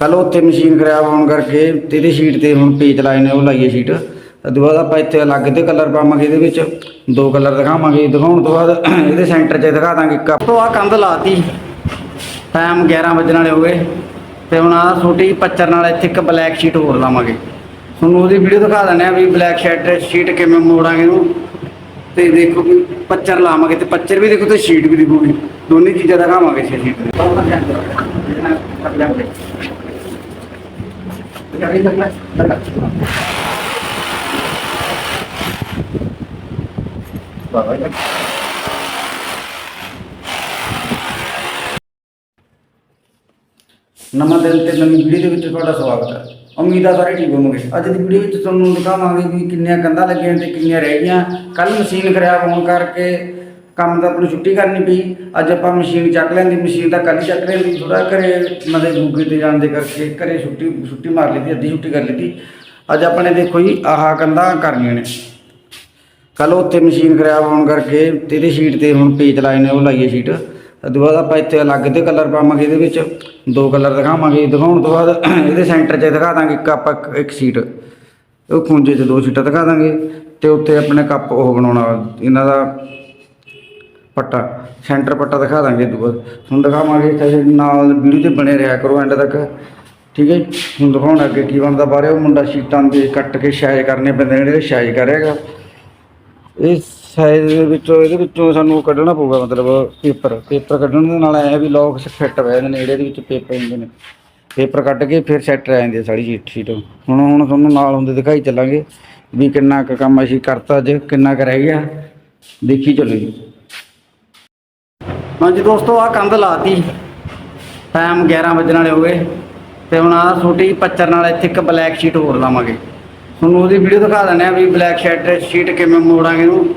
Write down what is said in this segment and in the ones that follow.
ਕੱਲ ਉੱਥੇ ਮਸ਼ੀਨ ਖਰਾਬ ਹੋਣ ਕਰਕੇ ਤੇਰੇ ਸ਼ੀਟ ਤੇ ਹੁਣ ਪੇਜ ਲਾਏ ਨੇ ਉਹ ਲਾਈਏ ਸ਼ੀਟ ਉਦੋਂ ਬਾਅਦ ਆਪਾਂ ਇੱਥੇ ਅਲੱਗ ਤੇ ਕਲਰ ਪਾਵਾਂਗੇ ਇਹਦੇ ਵਿੱਚ। ਦੋ ਕਲਰ ਦਿਖਾਵਾਂਗੇ, ਦਿਖਾਉਣ ਤੋਂ ਬਾਅਦ ਇਹਦੇ ਸੈਂਟਰ 'ਚ ਦਿਖਾ ਦਾਂਗੇ ਕੱਪ ਤੋਂ ਆ ਕੰਧ ਲਾਤੀ। ਟਾਈਮ 11 ਵਜੇ ਵਾਲੇ ਹੋ ਗਏ। ਤੇ ਹੁਣ ਆ ਛੋਟੀ ਪੱਚਰ ਨਾਲ ਇੱਥੇ ਇੱਕ ਬਲੈਕ ਸ਼ੀਟ ਹੋਰ ਲਾਵਾਂਗੇ। ਤੁਹਾਨੂੰ ਉਹਦੀ ਵੀਡੀਓ ਦਿਖਾ ਦਿੰਦੇ ਆ ਵੀ ਬਲੈਕ ਸ਼ੀਟ ਸ਼ੀਟ ਕਿਵੇਂ ਮੋੜਾਂਗੇ ਇਹਨੂੰ। ਤੇ ਦੇਖੋ ਵੀ ਪੱਚਰ ਲਾਵਾਂਗੇ ਤੇ ਪੱਚਰ ਵੀ ਦੇਖੋ ਤੇ ਸ਼ੀਟ ਵੀ ਦਿਖੂਗੀ। ਦੋਨੇ ਚੀਜ਼ਾਂ ਦਿਖਾਵਾਂਗੇ ਸ਼ੀਟ ਦੇ। ਨਵਾਂ ਦਿਨ ਤੇ ਨਵੀਂ ਵੀਡੀਓ ਦੇ ਵਿੱਚ ਤੁਹਾਡਾ ਸਵਾਗਤ ਹੈ। ਉਮੀਦ ਆ ਸਾਰੇ ਠੀਕ ਹੋਵੋਗੇ। ਅੱਜ ਦੀ ਵੀਡੀਓ ਵਿੱਚ ਤੁਹਾਨੂੰ ਦਿਖਾਵਾਂਗੇ ਵੀ ਕਿੰਨੀਆਂ ਕੰਧਾਂ ਲੱਗੀਆਂ ਤੇ ਕਿੰਨੀਆਂ ਰਹਿ ਗਈਆਂ। ਕੱਲ ਮਸ਼ੀਨ ਖਰਾਬ ਹੋਣ ਕਰਕੇ ਕੰਮ ਤਾਂ ਆਪਣੀ ਛੁੱਟੀ ਕਰਨੀ ਪਈ। ਅੱਜ ਆਪਾਂ ਮਸ਼ੀਨ ਚੱਕ ਲੈਂਦੀ, ਮਸ਼ੀਨ ਤਾਂ ਕੱਲ ਹੀ ਚੱਕ ਲੈਂਦੀ ਥੋੜਾ ਘਰੇ। ਮਦੇ ਗੂਗੇ ਤੇ ਜਾਣ ਦੇ ਕਰਕੇ ਘਰੇ ਛੁੱਟੀ ਛੁੱਟੀ ਮਾਰ ਲਈ ਅੱਧੀ ਛੁੱਟੀ ਕਰ ਲਈ ਅੱਜ ਆਪਾਂ ਨੇ ਦੇਖੋ ਜੀ, ਆਹ ਕੰਧਾਂ ਕਰਨੀਆਂ ਨੇ। ਕੱਲ ਉੱਥੇ ਮਸ਼ੀਨ ਖਰਾਬ ਹੋਣ ਕਰਕੇ ਤੇਰੇ ਸ਼ੀਟ ਤੇ ਹੁਣ ਪੇਚ ਲਾਏ ਨੇ, ਉਹ ਲਾਈਏ ਸ਼ੀਟ ਤੋਂ ਬਾਅਦ ਆਪਾਂ ਇੱਥੇ ਅਲੱਗ ਤੇ ਕਲਰ ਪਾਵਾਂਗੇ ਇਹਦੇ ਵਿੱਚ। ਦੋ ਕਲਰ ਦਿਖਾਵਾਂਗੇ, ਦਿਖਾਉਣ ਤੋਂ ਬਾਅਦ ਇਹਦੇ ਸੈਂਟਰ 'ਚ ਦਿਖਾ ਦਾਂਗੇ ਇੱਕ ਆਪਾਂ ਇੱਕ ਸ਼ੀਟ ਉਹ ਖੁੰਝੇ 'ਚ ਦੋ ਸ਼ੀਟਾਂ ਦਿਖਾ ਦਾਂਗੇ। ਤੇ ਉੱਤੇ ਆਪਣੇ ਕੱਪ ਉਹ ਬਣਾਉਣਾ, ਇਹਨਾਂ ਦਾ ਪੱਟਾ ਸੈਂਟਰ ਪੱਟਾ ਦਿਖਾ ਦਾਂਗੇ ਇਹ ਹੁਣ ਦਿਖਾਵਾਂਗੇ ਤੇ ਨਾਲ ਵੀਡੀਓ ਤੇ ਬਣੇ ਰਿਹਾ ਕਰੋ ਐਂਡ ਤੱਕ। ਠੀਕ ਹੈ ਜੀ? ਹੁਣ ਦਿਖਾਉਣ ਅੱਗੇ ਕੀ ਬਣਦਾ ਬਾਰੇ ਉਹ ਮੁੰਡਾ ਸ਼ੀਟਾਂ ਦੇ ਕੱਟ ਕੇ ਸ਼ਾਇਜ ਕਰਨੇ ਪੈਂਦੇ ਨੇ ਜਿਹੜੇ ਸ਼ਾਇਜ ਕਰ ਰਿਹਾਗਾ ਇਹ ਸਾਈਜ਼ ਦੇ ਵਿੱਚੋਂ, ਇਹਦੇ ਵਿੱਚੋਂ ਸਾਨੂੰ ਕੱਢਣਾ ਪਊਗਾ, ਮਤਲਬ ਪੇਪਰ ਪੇਪਰ ਕੱਢਣ ਦੇ ਨਾਲ ਐ ਵੀ ਲੋਕ ਫਿੱਟ ਬਹਿ ਜਾਂਦੇ ਨੇ ਜਿਹੜੇ ਇਹਦੇ ਵਿੱਚ ਪੇਪਰ ਹੁੰਦੇ ਨੇ। ਪੇਪਰ ਕੱਢ ਕੇ ਫਿਰ ਸੈੱਟ ਰਹਿ ਜਾਂਦੀ ਹੈ ਸਾਰੀ ਸ਼ੀਟ ਸ਼ੀਟ ਹੁਣ ਹੁਣ ਤੁਹਾਨੂੰ ਨਾਲ ਹੁੰਦੇ ਦਿਖਾਈ ਚੱਲਾਂਗੇ ਵੀ ਕਿੰਨਾ ਕੁ ਕੰਮ ਅਸੀਂ ਕਰਤਾ ਅੱਜ, ਕਿੰਨਾ ਕੁ ਰਹਿ ਗਿਆ। ਦੇਖੀ ਚੱਲੋ ਜੀ। ਹਾਂਜੀ ਦੋਸਤੋ ਆ ਕੰਧ ਲਾਤੀ। ਟਾਈਮ 11 ਵਜੇ ਵਾਲੇ ਹੋ ਗਏ। ਤੇ ਹੁਣ ਆ ਛੋਟੀ ਪੱਚਰ ਨਾਲ ਇੱਥੇ ਇੱਕ ਬਲੈਕ ਸ਼ੀਟ ਹੋਰ ਲਾਵਾਂਗੇ। ਤੁਹਾਨੂੰ ਉਹਦੀ ਵੀਡੀਓ ਦਿਖਾ ਦਿੰਦੇ ਆ ਵੀ ਬਲੈਕ ਸ਼ੀਟ ਸ਼ੀਟ ਕਿਵੇਂ ਮੋੜਾਂਗੇ ਇਹਨੂੰ।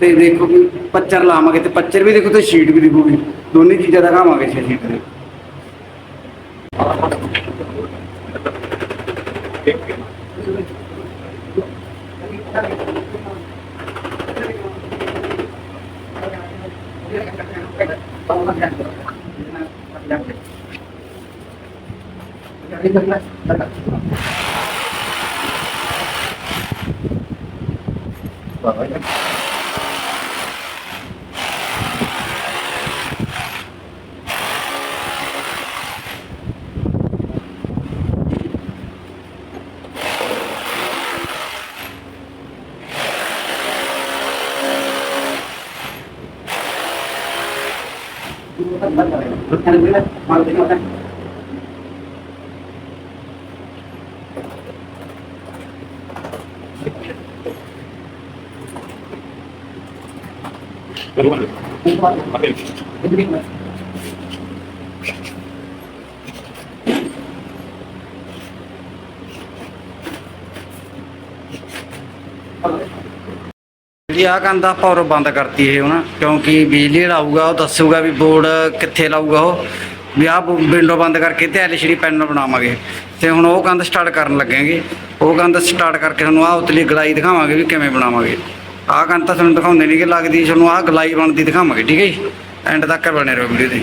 ਤੇ ਦੇਖੋ ਵੀ ਪੱਚਰ ਲਾਵਾਂਗੇ ਤੇ ਪੱਚਰ ਵੀ ਦੇਖੋ ਤੇ ਸ਼ੀਟ ਵੀ ਦਿਖੂਗੀ। ਦੋਨੇ ਚੀਜ਼ਾਂ ਦਿਖਾਵਾਂਗੇ ਛੇ ਸ਼ੀਟ ਦੇ Vâng, 嗯好的嗯好的嗯好的 ਜਿਹੜੀ ਆ ਕੰਧ ਆਪਾਂ ਉਰੋਂ ਬੰਦ ਕਰਤੀ ਇਹ ਹੁਣ, ਕਿਉਂਕਿ ਬਿਜਲੀ ਜਿਹੜਾ ਆਊਗਾ ਉਹ ਦੱਸੂਗਾ ਵੀ ਬੋਰਡ ਕਿੱਥੇ ਲਾਊਗਾ ਉਹ। ਵੀ ਆਹ ਵਿੰਡੋ ਬੰਦ ਕਰਕੇ ਤੇ ਐਲਸੀਡੀ ਪੈਨਲ ਬਣਾਵਾਂਗੇ। ਤੇ ਹੁਣ ਉਹ ਕੰਧ ਸਟਾਰਟ ਕਰਨ ਲੱਗਾਂਗੇ। ਉਹ ਕੰਧ ਸਟਾਰਟ ਕਰਕੇ ਤੁਹਾਨੂੰ ਆਹ ਉਤਲੀ ਗਲਾਈ ਦਿਖਾਵਾਂਗੇ ਵੀ ਕਿਵੇਂ ਬਣਾਵਾਂਗੇ। ਆਹ ਕੰਧ ਤਾਂ ਤੁਹਾਨੂੰ ਦਿਖਾਉਂਦੇ ਨਹੀਂ ਕਿ ਲੱਗਦੀ ਤੁਹਾਨੂੰ ਆਹ ਗਲਾਈ ਬਣਦੀ ਦਿਖਾਵਾਂਗੇ, ਠੀਕ ਹੈ ਜੀ? ਐਂਡ ਤੱਕ ਬਣੇ ਰਹੋ ਵੀਡੀਓ ਤੇ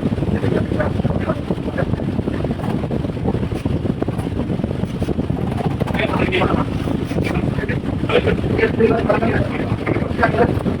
Thank you.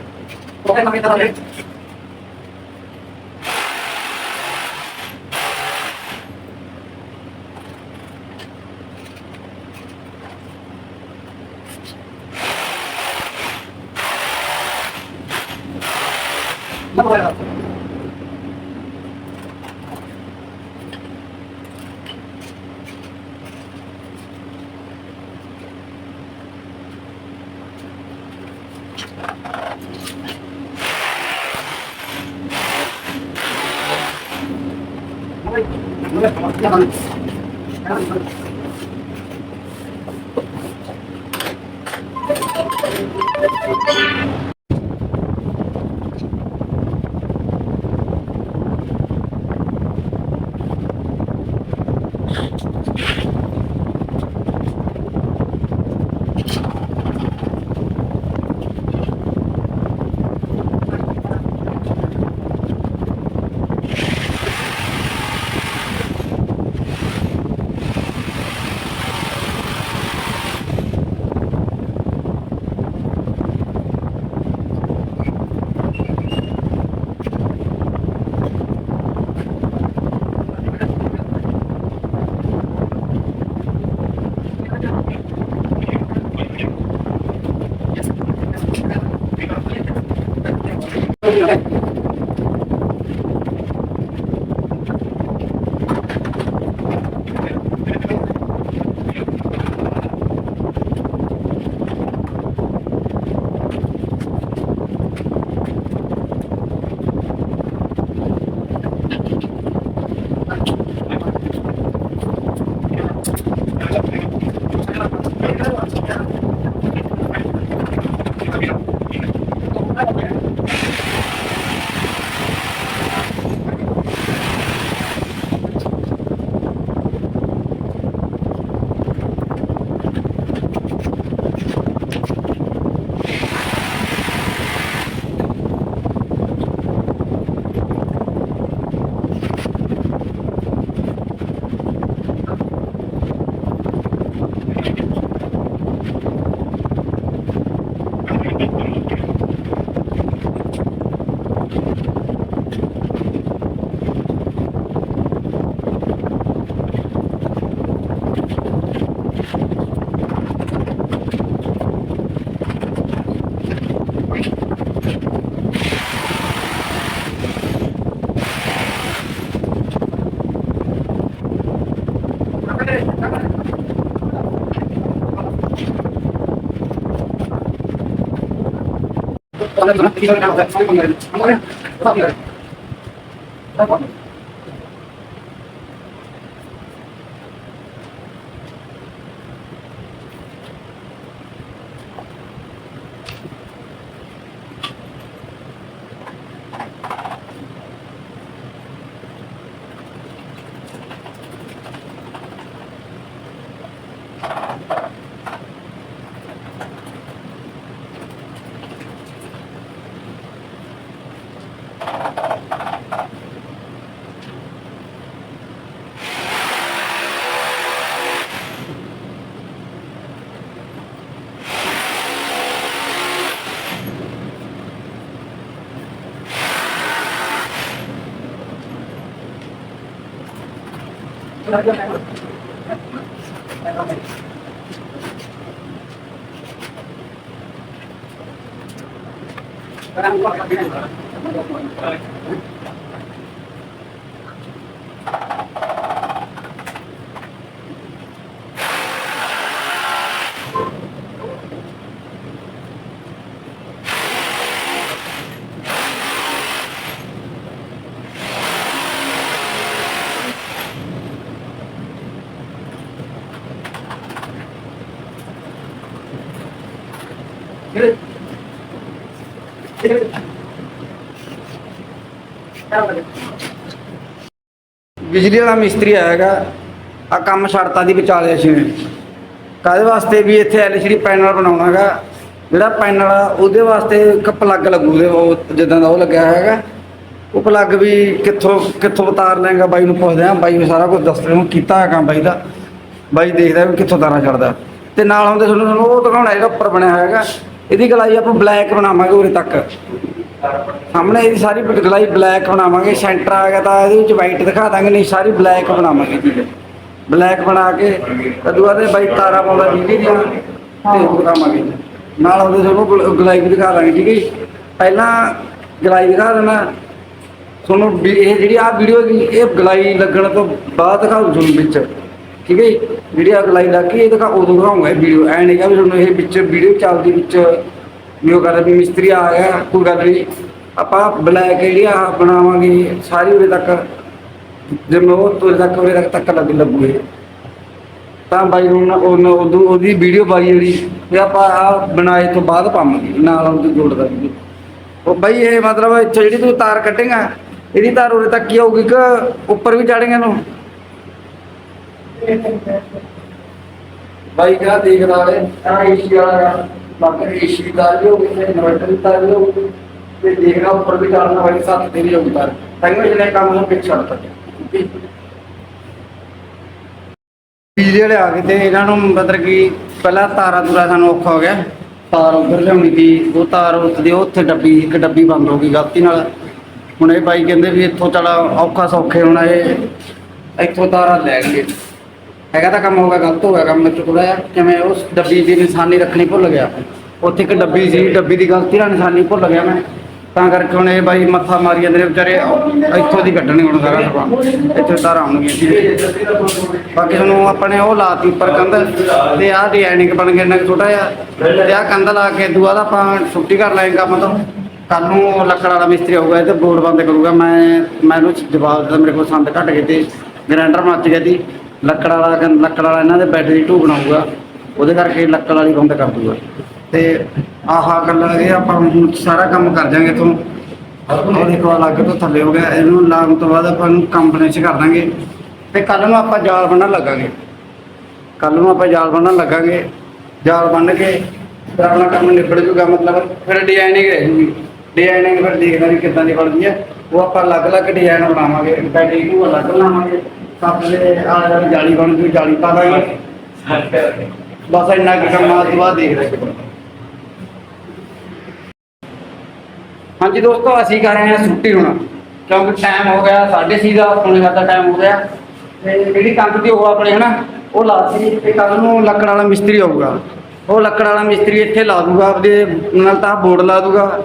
Okay, makita kami. Ano ba 你好么要 Yeah. তাহলে Parang ਬਿਜਲੀ ਵਾਲਾ ਮਿਸਤਰੀ ਆਇਆ ਹੈਗਾ। ਆ ਕੰਮ ਛੱਡਤਾ ਦੀ ਵਿਚਾਲੇ ਅਸੀਂ ਨੇ ਕਾਹਦੇ ਵਾਸਤੇ ਵੀ ਇੱਥੇ ਐਲਸੀਡੀ ਪੈਨਲ ਬਣਾਉਣਾ ਹੈਗਾ? ਜਿਹੜਾ ਪੈਨਲ ਆ, ਉਹਦੇ ਵਾਸਤੇ ਇੱਕ ਪਲੱਗ ਲੱਗੂ ਦੇ ਉਹ, ਜਿੱਦਾਂ ਦਾ ਉਹ ਲੱਗਿਆ ਹੈਗਾ। ਉਹ ਪਲੱਗ ਵੀ ਕਿੱਥੋਂ ਕਿੱਥੋਂ ਉਤਾਰ ਲੈਂਗਾ ਬਾਈ ਨੂੰ ਪੁੱਛਦੇ ਆ ਬਾਈ ਨੂੰ ਸਾਰਾ ਕੁਝ ਦੱਸ ਰਿਹਾ ਕੀਤਾ ਹੈ ਕੰਮ ਬਾਈ ਦਾ। ਬਾਈ ਦੇਖਦਾ ਵੀ ਕਿੱਥੋਂ ਤਾਰਾਂ ਛੱਡਦਾ ਤੇ ਨਾਲ ਹੁੰਦੇ ਤੁਹਾਨੂੰ ਤੁਹਾਨੂੰ ਉਹ ਦਿਖਾਉਣਾ ਜਿਹੜਾ ਉੱਪਰ ਬਣਿਆ ਹੋਇਆ ਹੈਗਾ। ਇਹਦੀ ਗਲਾਈ ਆਪਾਂ ਬਲੈਕ ਬਣਾਵਾਂਗੇ ਉਰੇ ਤੱਕ। ਸਾਹਮਣੇ ਇਹਦੀ ਸਾਰੀ ਗਲਾਈ ਬਲੈਕ ਬਣਾਵਾਂਗੇ, ਸੈਂਟਰ ਆ ਗਿਆ ਤਾਂ ਇਹਦੇ ਵਿੱਚ ਵਾਈਟ ਦਿਖਾ ਦਾਂਗੇ, ਨਹੀਂ, ਸਾਰੀ ਬਲੈਕ ਬਣਾਵਾਂਗੇ। ਜੀ ਬਲੈਕ ਬਣਾ ਕੇ ਕਦੂਆ ਦੇ ਬਾਈ ਤਾਰਾ ਪਾਉਂਦਾ ਬਿਜਲੀ ਦੀਆਂ ਤੇ ਉਹ ਦਿਖਾਵਾਂਗੇ। ਨਾਲ ਉਹਦੇ ਤੁਹਾਨੂੰ ਗਲਾਈ ਵੀ ਦਿਖਾ ਦਾਂਗੇ, ਠੀਕ ਹੈ ਜੀ। ਪਹਿਲਾਂ ਗਲਾਈ ਦਿਖਾ ਦੇਣਾ। ਤੁਹਾਨੂੰ ਇਹ ਜਿਹੜੀ ਆ ਵੀਡੀਓ ਹੈਗੀ, ਇਹ ਗਲਾਈ ਲੱਗਣ ਤੋਂ ਬਾਅਦ ਦਿਖਾਉ ਤੁਹਾਨੂੰ ਵਿੱਚ। ਠੀਕ ਹੈ ਜੀ? ਜਿਹੜੀ ਆ ਗਲਾਈ ਲੱਗ ਗਈ, ਇਹ ਦਿਖਾ ਉਦੋਂ ਦਿਖਾਉਂਗਾ ਇਹ ਵੀਡੀਓ ਐ ਨਹੀਂ ਕਿ ਵੀ ਤੁਹਾਨੂੰ ਇਹ ਵਿੱਚ ਵੀਡੀਓ ਚੱਲਦੀ ਵਿੱਚ ਵੀ ਉਹ ਕਹਿੰਦਾ ਵੀ ਮਿਸਤਰੀ ਆ ਗਿਆ ਕੋਈ ਗੱਲ ਨਹੀਂ। ਆਪਾਂ ਬਲੈਕ ਜਿਹੜੀ ਆ ਬਣਾਵਾਂਗੇ, ਸਾਰੀ ਉਰੇ ਤੱਕ। ਜਿਵੇਂ ਉਹ ਤੁਰੇ ਤੱਕ, ਉਰੇ ਤੱਕ ਤੱਕ ਲੱਗ ਲੱਗੂ ਤਾਂ ਬਾਈ ਨੂੰ ਨਾ ਉਦੋਂ ਉਹਦੀ ਵੀਡੀਓ ਪਾਈ ਜਿਹੜੀ, ਵੀ ਆਪਾਂ ਆ ਬਣਾਏ ਤੋਂ ਬਾਅਦ ਪਾਵਾਂਗੇ, ਨਾਲ ਉਹਦੀ ਜੋੜਦਾ ਵੀ ਉਹ ਬਾਈ ਇਹ ਮਤਲਬ ਇੱਥੇ ਜਿਹੜੀ ਤੂੰ ਤਾਰ ਕੱਟੇਗਾ ਇਹਦੀ ਤਾਰ ਉਰੇ ਤੱਕ ਕੀ ਆਊਗੀ ਕਿ ਉੱਪਰ ਵੀ ਚੜੇਗਾ ਨੂੰ ਬਾਈ ਕਾ ਦੇਖ ਨਾਲੇ ਆ ਏਸੀ ਵਾਲਾ ਬਾਕੀ ਏਸੀ ਤਾਰ ਵੀ ਹੋਊਗੀ ਇਨਵਰਟਰ ਤਾਰ ਵੀ ਤੇ ਦੇਖਣਾ ਉੱਪਰ ਵੀ ਚੜਨਾ ਵਾਲੀ ਸੱਤ ਤੇ ਵੀ ਹੋਊਗੀ ਤਾਂ ਜਿਹਨੇ ਕੰਮ ਨੂੰ ਪਿੱਛੇ ਛੱਡ ਤੱਕ ਬਿਜਲੀ ਵਾਲੇ ਆ ਗਏ ਤੇ ਇਹਨਾਂ ਨੂੰ ਮਤਲਬ ਕਿ ਪਹਿਲਾਂ ਤਾਰਾਂ ਤੁਰਾ ਸਾਨੂੰ ਔਖਾ ਹੋ ਗਿਆ। ਤਾਰ ਉੱਧਰ ਲਿਆਉਣੀ ਸੀ, ਉਹ ਤਾਰ ਉੱਤਦੀ ਉੱਥੇ ਡੱਬੀ ਇੱਕ ਡੱਬੀ ਬੰਦ ਹੋ ਗਈ ਗਲਤੀ ਨਾਲ। ਹੁਣ ਇਹ ਬਾਈ ਕਹਿੰਦੇ ਵੀ ਇੱਥੋਂ ਚਲਾ ਔਖਾ ਸੌਖੇ ਹੋਣਾ, ਇਹ ਇੱਥੋਂ ਤਾਰਾਂ ਲੈ ਗਏ। ਹੈਗਾ ਤਾਂ ਕੰਮ ਹੋ ਗਿਆ ਗਲਤ ਹੋ ਗਿਆ ਕੰਮ ਵਿੱਚ ਥੋੜਾ ਜਿਹਾ। ਕਿਵੇਂ ਉਸ ਡੱਬੀ ਦੀ ਨਿਸ਼ਾਨੀ ਰੱਖਣੀ ਭੁੱਲ ਗਿਆ। ਉੱਥੇ ਇੱਕ ਡੱਬੀ ਸੀ, ਡੱਬੀ ਦੀ ਗਲਤੀ ਨਾਲ ਨਿਸ਼ਾਨੀ ਭੁੱਲ ਗਿਆ ਮੈਂ। ਤਾਂ ਕਰਕੇ ਹੁਣ ਇਹ ਬਾਈ ਮੱਥਾ ਮਾਰੀ ਜਾਂਦੇ ਨੇ ਵਿਚਾਰੇ। ਇੱਥੋਂ ਦੀ ਕੱਢਣੀ ਹੁਣ ਸਾਰਾ ਸਮਾਨ। ਇੱਥੇ ਤਾਰਾਂ ਆਉਣਗੀਆਂ ਬਾਕੀ ਤੁਹਾਨੂੰ ਆਪਣੇ ਉਹ ਲਾਤੀ ਉੱਪਰ ਕੰਧ। ਤੇ ਆਹ ਡਿਜ਼ਾਈਨਿੰਗ ਬਣ ਗਿਆ ਇੰਨਾ ਛੋਟਾ ਜਿਹਾ। ਤੇ ਆਹ ਕੰਧ ਲਾ ਕੇ ਦੂਆ ਦਾ ਆਪਾਂ ਛੁੱਟੀ ਕਰ ਲਾਂਗੇ ਕੰਮ ਤੋਂ। ਕੱਲ ਨੂੰ ਲੱਕੜ ਵਾਲਾ ਮਿਸਤਰੀ ਆਊਗਾ, ਇਹ ਤੇ ਬੋਰਡ ਬੰਦ ਕਰੂਗਾ। ਮੈਂ ਮੈਨੂੰ ਜਵਾਬ ਦਿੱਤਾ, ਮੇਰੇ ਕੋਲ ਸੰਦ ਘਟ ਗਏ ਤੇ। ਗ੍ਰੈਂਡਰ ਮੱਚ ਗਿਆ ਸੀ। ਲੱਕੜ ਵਾਲਾ ਲੱਕੜ ਵਾਲਾ ਇਹਨਾਂ ਦੇ ਬੈੱਡ ਦੀ ਢੂ ਬਣਾਊਗਾ, ਉਹਦੇ ਕਰਕੇ ਲੱਕੜ ਵਾਲੀ ਬੰਦ ਕਰ ਦੂਗਾ ਤੇ ਆਹਾ ਗੱਲ ਇਹ ਆਪਾਂ ਹੁਣ ਸਾਰਾ ਕੰਮ ਕਰ ਜਾਾਂਗੇ ਤੋਂ ਉਹ ਦੇਖੋ ਅਲੱਗ ਤੋਂ ਥੱਲੇ ਹੋ ਗਿਆ, ਇਹਨੂੰ ਲਾਉਣ ਤੋਂ ਬਾਅਦ ਆਪਾਂ ਨੂੰ ਕੰਮ ਫਿਨਿਸ਼ ਕਰ ਦਾਂਗੇ। ਤੇ ਕੱਲ ਨੂੰ ਆਪਾਂ ਜਾਲ ਬੰਨਣ ਲੱਗਾਂਗੇ। ਕੱਲ ਨੂੰ ਆਪਾਂ ਜਾਲ ਬੰਨਣ ਲੱਗਾਂਗੇ। ਜਾਲ ਬੰਨ ਕੇ ਫਿਰ ਆਪਣਾ ਕੰਮ ਨਿਬੜ ਜੂਗਾ, ਮਤਲਬ ਫਿਰ ਡਿਜ਼ਾਈਨਿੰਗ ਰਹਿ ਡਿਜ਼ਾਈਨਿੰਗ ਫਿਰ ਦੇਖਦਾ ਵੀ ਕਿੱਦਾਂ ਦੀ ਬਣਦੀ ਹੈ। ਉਹ ਆਪਾਂ ਅਲੱਗ-ਅਲੱਗ ਡਿਜ਼ਾਈਨ ਬਣਾਵਾਂਗੇ ਬੈਡਿੰਗ ਨੂੰ ਅਲੱਗ ਲਾਵਾਂਗੇ ਕੱਪੜੇ ਆਲੇ ਜਾਲੀ ਬਣ ਜੂ ਜਾਲੀ ਪਾ ਦਾਂਗੇ ਬਸ ਇੰਨਾ ਕੁ ਕੰਮ ਆ ਤੋਂ ਬਾਅਦ ਦੇਖਦੇ ਹਾਂ। ਹਾਂਜੀ ਦੋਸਤੋ, ਅਸੀਂ ਕਰ ਰਹੇ ਹਾਂ ਛੁੱਟੀ ਹੁਣ। ਕਿਉਂਕਿ ਟਾਈਮ ਹੋ ਗਿਆ 6:30 ਦਾ, ਪੌਣੇ ਸੱਤ ਟਾਈਮ ਹੋ ਗਿਆ। ਤੇ ਜਿਹੜੀ ਕੰਧ ਦੀ ਉਹ ਆਪਣੇ, ਹਨਾ, ਉਹ ਲਾਤੀ ਤੇ ਕੱਲ ਨੂੰ ਲੱਕੜ ਵਾਲਾ ਮਿਸਤਰੀ ਆਊਗਾ। ਉਹ ਲੱਕੜ ਵਾਲਾ ਮਿਸਤਰੀ ਇੱਥੇ ਲਾ ਦੂਗਾ, ਆਪਦੇ ਨਾਲ ਤਾਂ ਬੋਰਡ ਲਾ ਦੂਗਾ।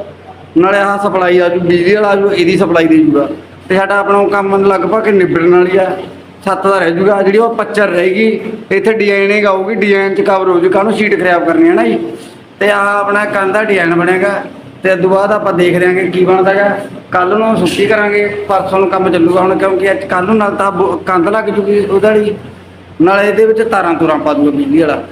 ਨਾਲੇ ਆਹ ਸਪਲਾਈ ਆ ਜੂ, ਬਿਜਲੀ ਵਾਲਾ ਆ ਜੂ, ਇਹਦੀ ਸਪਲਾਈ ਦੇ ਜੂਗਾ। ਤੇ ਸਾਡਾ ਆਪਣਾ ਕੰਮ ਲਗਭਗ ਨਿਬੜਨ ਵਾਲੀ ਆ। ਛੱਤ ਦਾ ਰਹਿ ਜੂਗਾ, ਜਿਹੜੀ ਉਹ ਪੱਚਰ ਰਹੇਗੀ, ਇੱਥੇ ਡਿਜ਼ਾਈਨਿੰਗ ਆਊਗੀ ਡਿਜ਼ਾਈਨ ਚ ਕਵਰ ਹੋ ਜੂ ਕਾਹਨੂੰ ਸ਼ੀਟ ਖਰਾਬ ਕਰਨੀ ਹੈ ਨਾ ਜੀ। ਤੇ ਆਹ ਆਪਣਾ ਕੰਧ ਦਾ ਡਿਜ਼ਾਈਨ ਬਣੇਗਾ ਤੇ ਉਸ ਤੋਂ ਬਾਅਦ ਆਪਾਂ ਦੇਖ ਰਿਆਂਗੇ ਕੀ ਬਣਦਾ ਕੱਲ ਨੂੰ ਸੁੱਤੀ ਕਰਾਂਗੇ, ਪਰਸੋਂ ਨੂੰ ਕੰਮ ਚੱਲੂਗਾ ਹੁਣ, ਕਿਉਂਕਿ ਅੱਜ ਕੱਲ ਨੂੰ ਨਾਲ ਤਾਂ ਬੋ- ਕੰਧ ਲੱਗ ਜੂਗੀ ਉਹਦਾ ਵਾਲੀ। ਨਾਲੇ ਇਹਦੇ ਵਿੱਚ ਤਾਰਾਂ ਤੁਰਾਂ ਪਾ ਦੂਗਾ ਬਿਜਲੀ ਵਾਲਾ।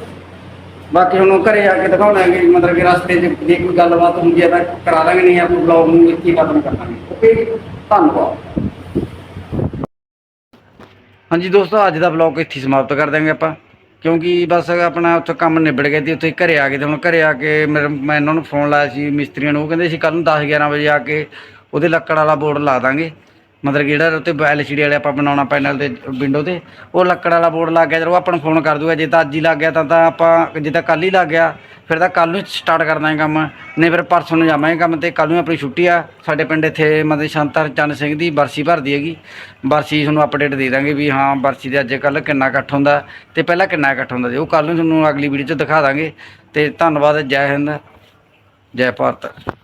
ਬਾਕੀ ਹੁਣ ਉਹ ਘਰੇ ਆ ਕੇ ਦਿਖਾਉਣਾ ਕਿ ਮਤਲਬ ਕਿ ਰਸਤੇ 'ਚ ਜੇ ਕੋਈ ਗੱਲਬਾਤ ਹੁੰਦੀ ਹੈ ਤਾਂ ਕਰਾ ਲਾਂਗੇ, ਨਹੀਂ ਆਪਾਂ ਬਲੌਗ ਨੂੰ ਇੱਥੇ ਖਤਮ ਕਰ ਦਾਂਗੇ ਓਕੇ ਧੰਨਵਾਦ। ਹਾਂਜੀ ਦੋਸਤੋ, ਅੱਜ ਦਾ ਬਲੌਗ ਇੱਥੇ ਸਮਾਪਤ ਕਰ ਦਾਂਗੇ ਆਪਾਂ। ਕਿਉਂਕਿ ਬਸ ਆਪਣਾ ਉੱਥੇ ਕੰਮ ਨਿਬੜ ਗਿਆ ਤੇ ਉੱਥੇ ਘਰੇ ਆ ਗਏ ਤੇ ਹੁਣ ਘਰੇ ਆ ਕੇ ਮੇਰੇ ਮੈਂ ਇਹਨਾਂ ਨੂੰ ਫੋਨ ਲਾਇਆ ਸੀ, ਮਿਸਤਰੀਆਂ ਨੂੰ। ਉਹ ਕਹਿੰਦੇ ਸੀ ਕੱਲ ਨੂੰ 10 11 ਵਜੇ ਆ ਕੇ ਉਹਦੇ ਲੱਕੜ ਵਾਲਾ ਬੋਰਡ ਲਾ ਦਾਂਗੇ। ਮਤਲਬ ਕਿ ਜਿਹੜਾ ਉੱਤੇ ਐਲਸੀਡੀ ਵਾਲੇ ਆਪਾਂ ਬਣਾਉਣਾ ਪੈਨਲ ਤੇ, ਵਿੰਡੋ ਤੇ, ਉਹ ਲੱਕੜ ਵਾਲਾ ਬੋਰਡ ਲੱਗ ਗਿਆ, ਜਦੋਂ ਆਪਾਂ ਨੂੰ ਫੋਨ ਕਰ ਦੂਗਾ, ਜੇ ਤਾਂ ਅੱਜ ਹੀ ਲੱਗ ਗਿਆ ਤਾਂ ਤਾਂ ਆਪਾਂ, ਜੇ ਤਾਂ ਕੱਲ ਹੀ ਲੱਗ ਗਿਆ, ਫਿਰ ਤਾਂ ਕੱਲ ਨੂੰ ਸਟਾਰਟ ਕਰ ਹੈ ਕੰਮ। ਨਹੀਂ ਫਿਰ ਪਰਸੋਂ ਨੂੰ ਜਾਵਾਂਗੇ ਕੰਮ ਤੇ ਕੱਲ ਨੂੰ ਆਪਣੀ ਛੁੱਟੀ ਆ। ਸਾਡੇ ਪਿੰਡ ਇੱਥੇ ਮਤਲਬ ਸ਼ੰਤਰ ਚੰਦ ਸਿੰਘ ਦੀ ਬਰਸੀ ਭਰਦੀ ਹੈਗੀ। ਬਰਸੀ ਤੁਹਾਨੂੰ ਅਪਡੇਟ ਦੇ ਦਾਂਗੇ ਵੀ ਹਾਂ, ਬਰਸੀ ਦੇ ਅੱਜ ਕੱਲ ਕਿੰਨਾ ਇਕੱਠ ਹੁੰਦਾ ਤੇ ਪਹਿਲਾਂ ਕਿੰਨਾ ਇਕੱਠ ਹੁੰਦਾ ਸੀ, ਉਹ ਕੱਲ ਨੂੰ ਤੁਹਾਨੂੰ ਅਗਲੀ ਵੀਡੀਓ 'ਚ ਦਿਖਾ ਦਾਂਗੇ। ਤੇ ਧੰਨਵਾਦ, ਜੈ ਹਿੰਦ, ਜੈ ਭਾਰਤ।